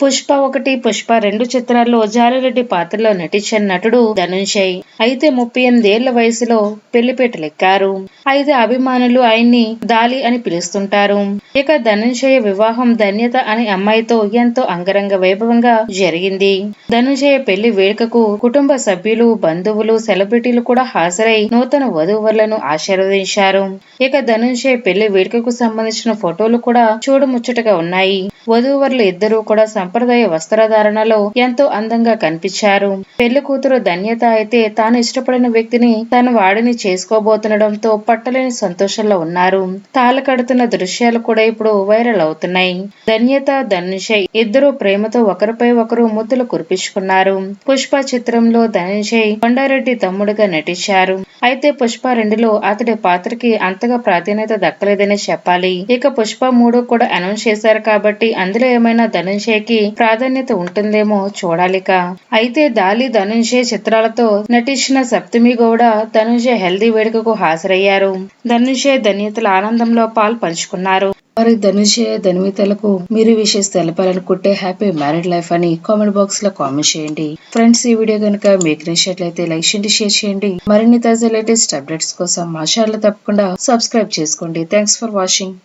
పుష్ప ఒకటి పుష్ప రెండు చిత్రాల్లో జాలిరెడ్డి పాత్రలో నటించిన నటుడు ధనుంజయ్. అయితే ముప్పై ఎనిమిదేళ్ళ వయసులో పెళ్ళిపేటలెక్కారు. అయితే అభిమానులు ఆయన్ని దాలి అని పిలుస్తుంటారు. ఇక ధనుంజయ వివాహం ధన్యత అనే అమ్మాయితో ఎంతో అంగరంగ వైభవంగా జరిగింది. ధనుంజయ పెళ్ళి వేడుకకు కుటుంబ సభ్యులు బంధువులు సెలబ్రిటీలు కూడా హాజరై నూతన వధూవరులను ఆశీర్వదించారు. ఇక ధనుంజయ పెళ్ళి వేడుకకు సంబంధించిన ఫోటోలు కూడా చూడముచ్చటగా ఉన్నాయి. వధూవరులు ఇద్దరూ కూడా సంప్రదాయ వస్త్రధారణలో ఎంతో అందంగా కనిపించారు. పెళ్ళి కూతురు ధన్యత అయితే తాను ఇష్టపడిన వ్యక్తిని తన వాడిని చేసుకోబోతుండటంతో పట్టలేని సంతోషంలో ఉన్నారు. తాళ కడుతున్న దృశ్యాలు కూడా ఇప్పుడు వైరల్ అవుతున్నాయి. ధన్యత ధనుషయ్ ఇద్దరు ప్రేమతో ఒకరిపై ఒకరు ముద్దులు కురిపించుకున్నారు. పుష్ప చిత్రంలో ధనుషయ్ కొండారెడ్డి తమ్ముడుగా నటించారు. అయితే పుష్ప రెండులో అతడి పాత్రకి అంతగా ప్రాధాన్యత దక్కలేదని చెప్పాలి. ఇక పుష్ప మూడు కూడా అనౌన్స్ చేశారు కాబట్టి అందులో ఏమైనా ధనుషయ్కి ప్రాధాన్యత ఉంటుందేమో చూడాలిక. అయితే దాలి ధనుంజయ్ చిత్రాలతో నటించిన సప్తమి గౌడ ధనుంజయ్ హెల్దీ వేడుకకు హాజరయ్యారు. ధనుంజయ్ ధన్యతల ఆనందంలో పాలు పంచుకున్నారు. మరి ధనుంజయ ధన్వితలకు మీరు విషయస్ తెలపాలనుకుంటే హ్యాపీ మ్యారీడ్ లైఫ్ అని కామెంట్ బాక్స్లో కామెంట్ చేయండి. ఫ్రెండ్స్ ఈ వీడియో కనుక మీకు నచ్చినట్లయితే లైక్ చేయండి షేర్ చేయండి. మరిన్ని తాజా లేటెస్ట్ అప్డేట్స్ కోసం మా ఛానల్ తప్పకుండా సబ్స్క్రైబ్ చేసుకోండి. Thanks for watching.